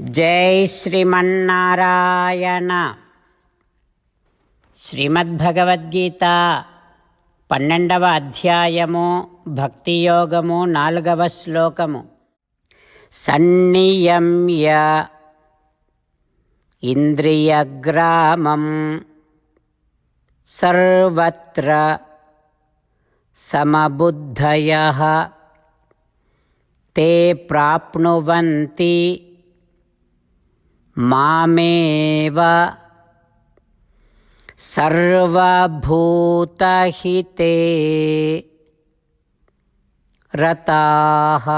జై శ్రీమన్నారాయణ. శ్రీమద్భగవద్గీత పన్నెండవ అధ్యాయము భక్తియోగము నాలుగవ శ్లోకము. సన్నియమ్య ఇంద్రియగ్రామం సర్వత్ర సమబుద్ధయ. తే ప్రాప్నువంతి మామేవ సర్వభూతహితే రతాహ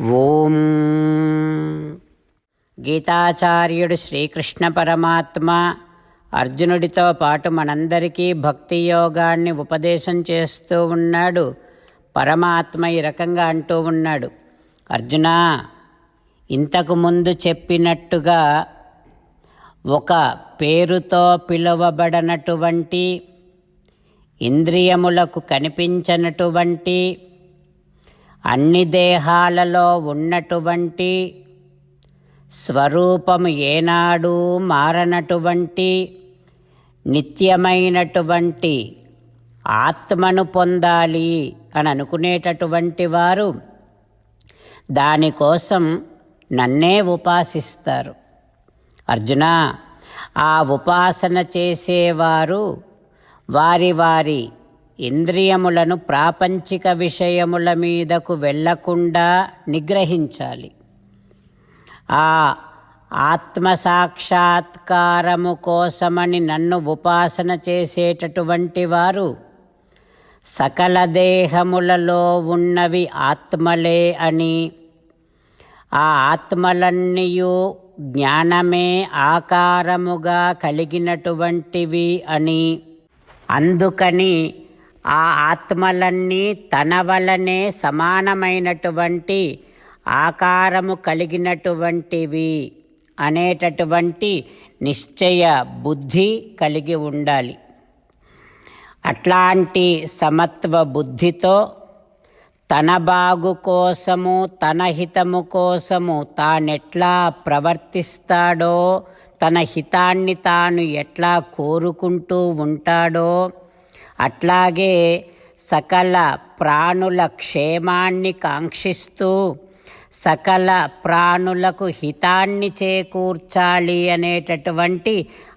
ఓం గీతాచార్యుడు శ్రీకృష్ణ పరమాత్మ అర్జునుడితో పాటు మనందరికీ భక్తి యోగాన్ని ఉపదేశం చేస్తూ ఉన్నాడు. పరమాత్మ ఈ రకంగా అంటూ ఉన్నాడు. అర్జునా ఇంతకు ముందు చెప్పినట్టుగా ఒక పేరుతో పిలువబడనటువంటి ఇంద్రియములకు కనిపించనటువంటి అన్ని దేహాలలో ఉన్నటువంటి స్వరూపము ఏనాడు మారనటువంటి నిత్యమైనటువంటి ఆత్మను పొందాలి అని అనుకునేటటువంటి వారు దానికోసం నన్నే ఉపాసిస్తారు. అర్జున ఆ ఉపాసన చేసేవారు వారి వారి ఇంద్రియములను ప్రాపంచిక విషయముల మీదకు వెళ్ళకుండా నిగ్రహించాలి. ఆ ఆత్మ సాక్షాత్కారము కోసమని నన్ను ఉపాసన చేసేటటువంటి వారు సకల దేహములలో ఉన్నవి ఆత్మలే అని ఆ ఆత్మలన్నీయు జ్ఞానమే ఆకారముగా కలిగినటువంటివి అని. అందుకని ఆ ఆత్మలన్నీ తన వలనే సమానమైనటువంటి ఆకారము కలిగినటువంటివి అనేటటువంటి నిశ్చయ బుద్ధి కలిగి ఉండాలి. అట్లాంటి సమత్వ బుద్ధితో తన బాగు కోసము తన హితము కోసము తానెట్లా ప్రవర్తిస్తాడో తన హితాన్ని తాను ఎట్లా కోరుకుంటూ ఉంటాడో అట్లాగే సకల ప్రాణుల క్షేమాన్ని కాంక్షిస్తూ సకల ప్రాణులకు హితాన్ని చేకూర్చాలి అనేటటువంటి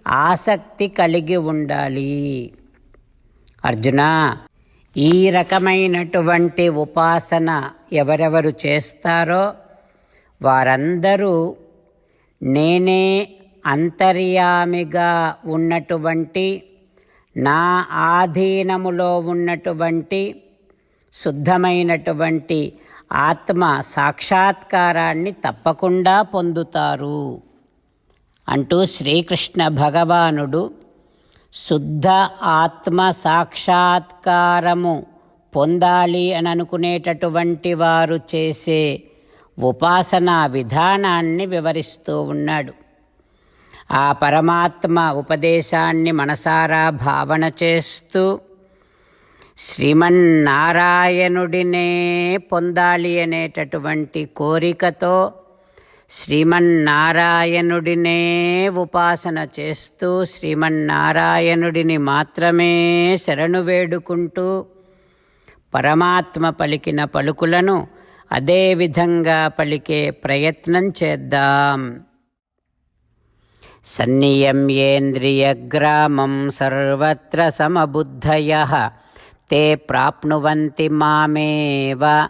ఆసక్తి కలిగి ఉండాలి. అర్జున! ఈ రకమైనటువంటి ఉపాసన ఎవరెవరు చేస్తారో వారందరూ నేనే అంతర్యామిగా ఉన్నటువంటి నా ఆధీనములో ఉన్నటువంటి శుద్ధమైనటువంటి ఆత్మ సాక్షాత్కారాన్ని తప్పకుండా పొందుతారు అంటూ శ్రీకృష్ణ భగవానుడు శుద్ధ ఆత్మ సాక్షాత్కారము పొందాలి అని అనుకునేటటువంటి వారు చేసే ఉపాసనా విధానాన్ని వివరిస్తూ ఉన్నాడు. ఆ పరమాత్మ ఉపదేశాన్ని మనసారా భావన చేస్తూ శ్రీమన్నారాయణుడినే పొందాలి అనేటటువంటి కోరికతో శ్రీమన్నారాయణుడినే ఉపాసన చేస్తూ శ్రీమన్నారాయణుడిని మాత్రమే శరణు వేడుకుంటూ పరమాత్మ పలికిన పలుకులను అదే విధంగా పలికే ప్రయత్నం చేద్దాం. సన్నియమ్యేంద్రియగ్రామం సర్వత్ర సమబుద్ధయ తే ప్రాప్నువంతి మామేవ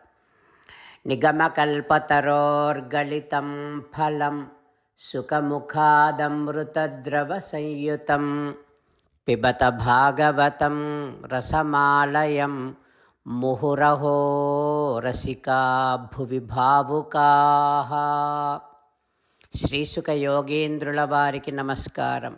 నిగమకల్పతరోర్గళితం ఫలం సుఖముఖాదమృతద్రవ సంయుతం పిబత భాగవతం రసమాలయం ముహురహో రసికా భువి భావుకా. శ్రీసుఖ యోగేంద్రుల వారికి నమస్కారం.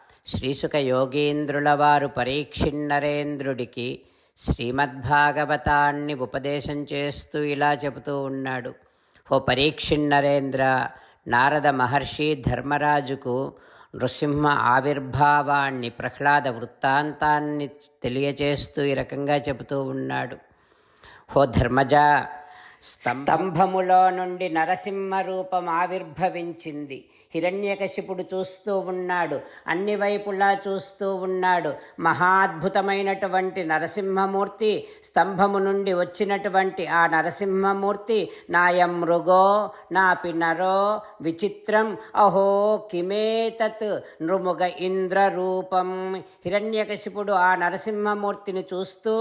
శ్రీసుక యోగీంద్రుల వారు పరీక్షిన్నరేంద్రుడికి శ్రీమద్భాగవతాన్ని ఉపదేశం చేస్తూ ఇలా చెబుతూ ఉన్నాడు. ఓ పరీక్షిన్నరేంద్ర నారద మహర్షి ధర్మరాజుకు నృసింహ ఆవిర్భావాన్ని ప్రహ్లాద వృత్తాంతాన్ని తెలియచేస్తూ ఈ రకంగా చెబుతూ ఉన్నాడు. హో ధర్మజ స్తంభములో నుండి నరసింహ రూపం ఆవిర్భవించింది. హిరణ్యకశిపుడు చూస్తూ ఉన్నాడు. అన్ని వైపులా చూస్తూ ఉన్నాడు. మహాద్భుతమైనటువంటి నరసింహమూర్తి స్తంభము నుండి వచ్చినటువంటి ఆ నరసింహమూర్తి నాయం మృగో నాపి నరో విచిత్రం అహో కిమేతత్ నృముగ ఇంద్ర రూపం హిరణ్యకశిపుడు ఆ నరసింహమూర్తిని చూస్తూ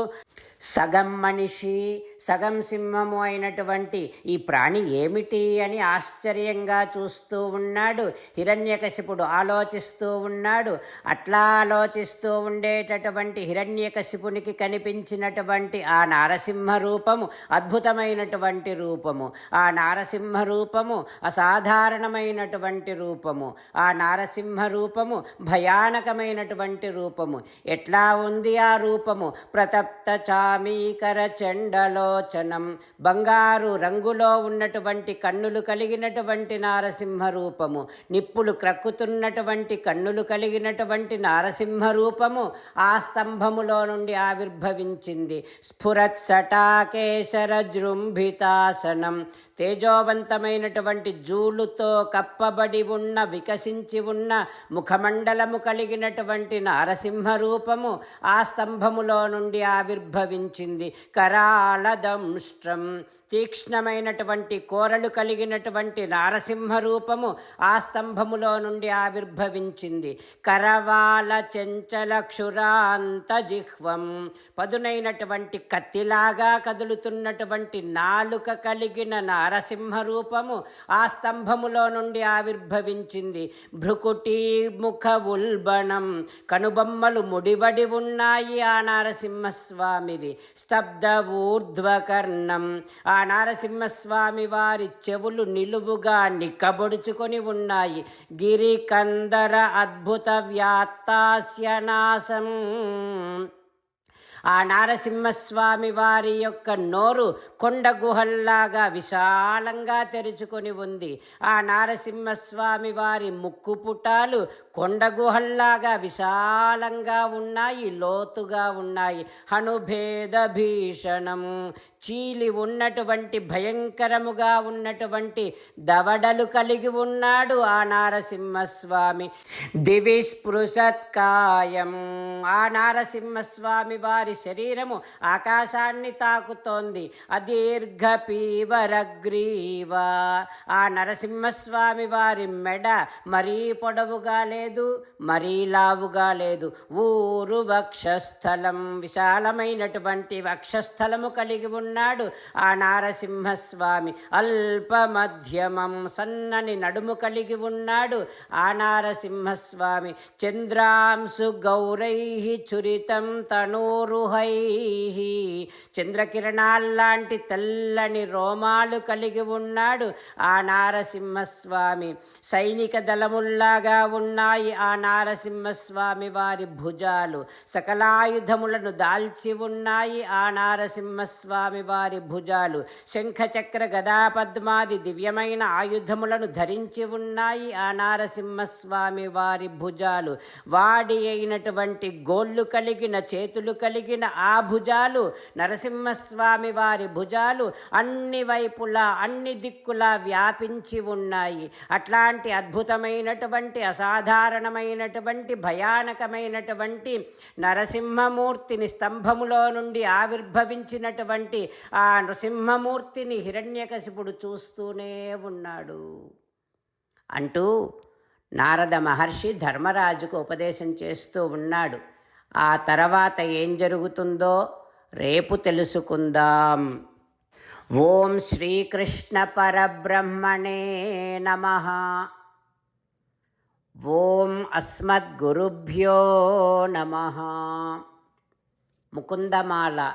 సగం మనిషి సగం సింహము అయినటువంటి ఈ ప్రాణి ఏమిటి అని ఆశ్చర్యంగా చూస్తూ ఉన్నాడు. హిరణ్యకశిపుడు ఆలోచిస్తూ ఉన్నాడు. అట్లా ఆలోచిస్తూ ఉండేటటువంటి హిరణ్యకశిపునికి కనిపించినటువంటి ఆ నారసింహ రూపము అద్భుతమైనటువంటి రూపము. ఆ నారసింహ రూపము అసాధారణమైనటువంటి రూపము. ఆ నారసింహ రూపము భయానకమైనటువంటి రూపము. ఎట్లా ఉంది ఆ రూపము? ప్రతప్త చా కామీకర చండలోచనం బంగారు రంగులో ఉన్నటువంటి కన్నులు కలిగినటువంటి నారసింహ రూపము నిప్పులు క్రక్కుతున్నటువంటి కన్నులు కలిగినటువంటి నారసింహ రూపము ఆ స్తంభములో నుండి ఆవిర్భవించింది. స్ఫురత్ సటాకేశర జృంభితాసనం. తేజోవంతమైనటువంటి జూలుతో కప్పబడి ఉన్న వికసించి ఉన్న ముఖమండలము కలిగినటువంటి నారసింహ రూపము ఆ స్తంభములో నుండి ఆవిర్భవించింది. కరాళదంష్ట్రం. తీక్ష్ణమైనటువంటి కోరలు కలిగినటువంటి నారసింహ రూపము ఆ స్తంభములో నుండి ఆవిర్భవించింది. కరవాల చెంచల క్షురాంత జిహ్వం పదునైనటువంటి కత్తిలాగా కదులుతున్నటువంటి నాలుక కలిగిన నారసింహ రూపము ఆ స్తంభములో నుండి ఆవిర్భవించింది. భృకుటి ముఖ ఉల్బణం కనుబొమ్మలు ముడివడి ఉన్నాయి ఆ నారసింహస్వామిది స్తబ్ద ఊర్ధ్వకర్ణం ఆ నారసింహస్వామి వారి చెవులు నిలువుగా నిక్కబొడుచుకొని ఉన్నాయి. గిరికందర అద్భుత వ్యాత్తాస్యనాశం ఆ నారసింహస్వామి వారి యొక్క నోరు కొండ గుహల్లాగా విశాలంగా తెరుచుకొని ఉంది. ఆ నారసింహస్వామి వారి ముక్కు పుటాలు కొండ గుహల్లాగా విశాలంగా ఉన్నాయి లోతుగా ఉన్నాయి. హనుభేద భీషణం చీలి ఉన్నటువంటి భయంకరముగా ఉన్నటువంటి దవడలు కలిగి ఉన్నాడు ఆ నారసింహస్వామి. దివి స్పృశత్కాయం. ఆ నారసింహస్వామి వారి శరీరము ఆకాశాన్ని తాకుతోంది. అదీర్ఘ పీవరగ్రీవ ఆ నరసింహస్వామి వారి మెడ మరీ పొడవుగా లేదు మరీ లావుగా లేదు. ఊరు వక్షస్థలం విశాలమైనటువంటి వక్షస్థలము కలిగి ఉన్నాడు ఆ నారసింహస్వామి అల్ప మధ్యమం సన్నని నడుము కలిగి ఉన్నాడు. ఆ నారసింహస్వామి చంద్రాంశు గౌరై చురితం తనూరుహై. చంద్రకిరణాల్లాంటి తెల్లని రోమాలు కలిగి ఉన్నాడు. ఆ నారసింహస్వామి సైనిక దళముల్లాగా ఉన్నాయి. ఆ నారసింహస్వామి వారి భుజాలు సకలాయుధములను దాల్చి ఉన్నాయి. ఆ నారసింహస్వామి వారి భుజాలు శంఖచక్ర గదాపద్మాది దివ్యమైన ఆయుధములను ధరించి ఉన్నాయి ఆ నారసింహస్వామి వారి భుజాలు. వాడి అయినటువంటి గోళ్ళు కలిగిన చేతులు కలిగిన ఆ భుజాలు నరసింహస్వామి వారి భుజాలు అన్ని వైపులా అన్ని దిక్కులా వ్యాపించి ఉన్నాయి. అట్లాంటి అద్భుతమైనటువంటి అసాధారణమైనటువంటి భయానకమైనటువంటి నరసింహమూర్తిని స్తంభములో నుండి ఆవిర్భవించినటువంటి ఆ నృసింహమూర్తిని హిరణ్యకశిపుడు చూస్తూనే ఉన్నాడు. అంటూ నారద మహర్షి ధర్మరాజుకు ఉపదేశం చేస్తూ ఉన్నాడు. ఆ తర్వాత ఏం జరుగుతుందో రేపు తెలుసుకుందాం. ఓం శ్రీకృష్ణ పరబ్రహ్మణే నమ. ఓం అస్మద్గురుభ్యో నమ. ముకుందమాల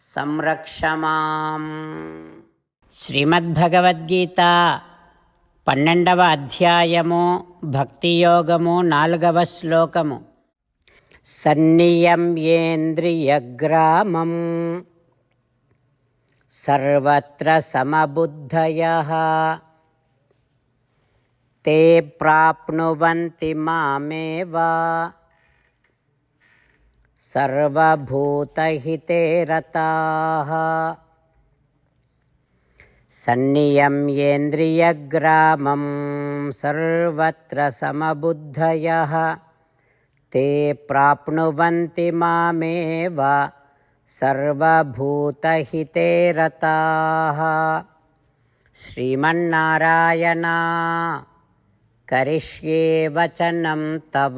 సంరక్ష మాం శ్రీమద్భగవద్గీత పన్నెండవ అధ్యాయము భక్తియోగము నాలుగవ శ్లోకము సన్నియమ్యేంద్రియగ్రామం సర్వత్ర సమబుద్ధయ ते प्राप्नुवन्ति मामेव सर्वभूतहिते रताः सन्नियम्येन्द्रियग्रामं सर्वत्र समबुद्धयः। ते प्राप्नुवन्ति मामेव सर्वभूतहिते रताः श्रीमन्नारायणा करिष्ये वचनं तव।